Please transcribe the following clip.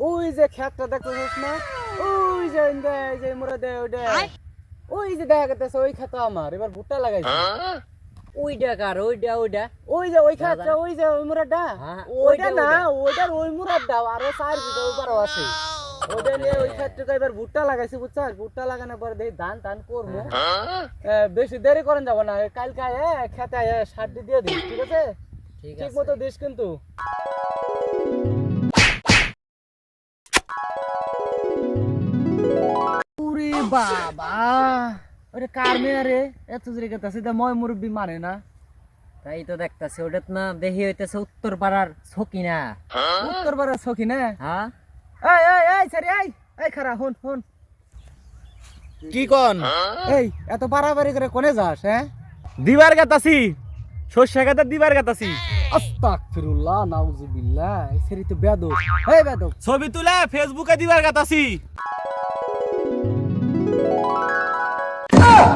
ওই যে খেতটা দেখতেছিস না? ওই যে এই যে মোরা দে ওইটা ওই যে দেখা গেছে ওই খেত আমার এবার ভুট্টা লাগাইছি। ওইটা কার ওইটা ওইটা ওই যে ওই খেতটা ওই যে ওই মুরাটা হ্যাঁ, ওইটা না ওইটার ওই মুরাটা আরও চার বিঘা উপরও আছে। ওইটা নিয়ে ওই ক্ষেত্রে এবার ভুট্টা লাগাইছি বুঝছাস? ভুট্টা লাগানোর পরে দেখি ধান টান করব। বেশি দেরি করেন যাব না কালকে খেতে সার দিয়ে দিস ঠিক আছে? ঠিক ঠিক মতো দিস কিন্তু। বাবা ওরে কার মেয়ে রে এত জোরে সেটা ময় মুরব্বী মানে না তাই তো দেখতাছি ওটা না দেখি হইতেছে উত্তর পাড়ার সকিনা উত্তর পাড়া সখী না হ্যাঁ এই এই এই সরি এই এই খারা হন হন কি কন এই এত বাড়াবাড়ি করে কোনে যাস হ্যাঁ দিবার গাতাছি সর্ষে গাতা দিবার গাতাছি আস্তাগফিরুল্লাহ নাউজুবিল্লাহ এই সেরি তো বেদব এই বেদব ছবি তুলে ফেসবুকে দিবার গাতাছি